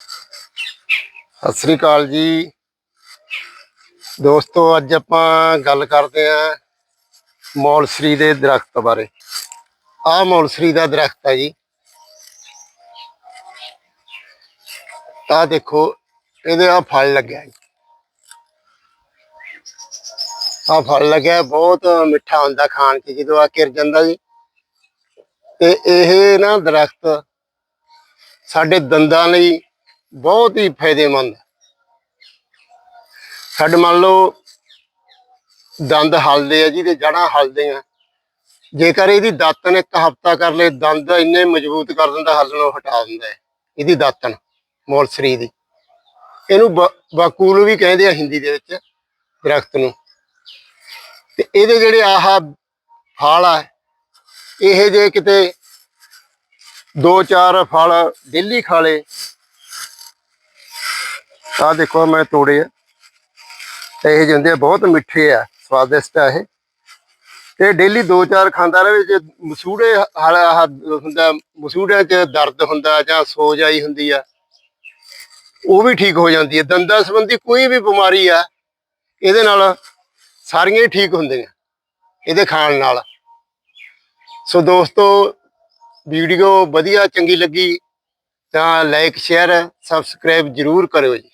ਸਤਿ ਸ੍ਰੀ ਅਕਾਲ ਜੀ। ਦੋਸਤੋ, ਅੱਜ ਆਪਾਂ ਗੱਲ ਕਰਦੇ ਆਂ ਮੌਲਸਰੀ ਦੇ ਦਰਖਤ ਬਾਰੇ। ਆਹ ਮੌਲਸਰੀ ਦਾ ਦਰਖਤ ਹੈ ਜੀ। ਆਹ ਦੇਖੋ, ਇਹਦੇ ਆ ਫਲ ਲੱਗਿਆ ਜੀ। ਆਹ ਫਲ ਲੱਗਿਆ, ਬਹੁਤ ਮਿੱਠਾ ਹੁੰਦਾ ਖਾਣ 'ਚ, ਜਦੋਂ ਆ ਕਿਰ ਜਾਂਦਾ ਜੀ। ਤੇ ਇਹ ਨਾ ਦਰਖਤ ਸਾਡੇ ਦੰਦਾਂ ਲਈ ਬਹੁਤ ਹੀ ਫਾਇਦੇਮੰਦ ਹੈ। ਸਾਡੇ ਮੰਨ ਲਓ ਦੰਦ ਹਲਦੇ ਆ ਜਿਹਦੇ ਜੜਾਂ ਹਲਦੇ ਆ। ਜੇਕਰ ਇਹਦੀ ਦਾਤਨ ਇੱਕ ਹਫਤਾ ਕਰ ਲੇ ਦੰਦ ਇੰਨੇ ਮਜ਼ਬੂਤ ਕਰ ਦਿੰਦਾ, ਹਲਣੋਂ ਹਟਾ ਦਿੰਦਾ ਹੈ ਇਹਦੀ ਦਾਤਨ ਮੋਲਸਰੀ ਦੀ। ਇਹਨੂੰ ਬ- ਬਾਕੂਲ ਵੀ ਕਹਿੰਦੇ ਆ ਹਿੰਦੀ ਦੇ ਵਿੱਚ, ਦਰਖਤ ਨੂੰ। ਤੇ ਇਹਦੇ ਜਿਹੜੇ ਆਹ ਫਲ ਆ, ਇਹ ਜੇ ਕਿਤੇ ਦੋ ਚਾਰ ਫਲ ਡੇਲੀ ਖਾ ਲੇ ਆ ਦੇਖੋ ਮੈਂ ਤੋੜੇ ਆ। ਇਹ ਜਾਂਦੇ ਆ ਬਹੁਤ ਮਿੱਠੇ ਆ, ਸਵਾਦਿਸ਼ਟ ਆ ਇਹ। ਤੇ ਡੇਲੀ ਦੋ ਚਾਰ ਖਾਂਦਾ ਰਹੇ ਜੇ ਮਸੂੜੇ ਹਲ ਹੁੰਦਾ, ਮਸੂੜਿਆਂ 'ਚ ਦਰਦ ਹੁੰਦਾ ਜਾਂ ਸੋਜ ਆਈ ਹੁੰਦੀ ਆ, ਉਹ ਵੀ ਠੀਕ ਹੋ ਜਾਂਦੀ ਹੈ ਦੰਦਾਂ ਸੰਬੰਧੀ ਕੋਈ ਵੀ ਬਿਮਾਰੀ ਆ, ਇਹਦੇ ਨਾਲ ਸਾਰੀਆਂ ਹੀ ਠੀਕ ਹੁੰਦੀਆਂ, ਇਹਦੇ ਖਾਣ ਨਾਲ। ਸੋ ਦੋਸਤੋ, ਵੀਡੀਓ ਵਧੀਆ ਚੰਗੀ ਲੱਗੀ ਤਾਂ ਲਾਈਕ ਸ਼ੇਅਰ ਸਬਸਕ੍ਰਾਈਬ ਜਰੂਰ ਕਰਿਓ ਜੀ।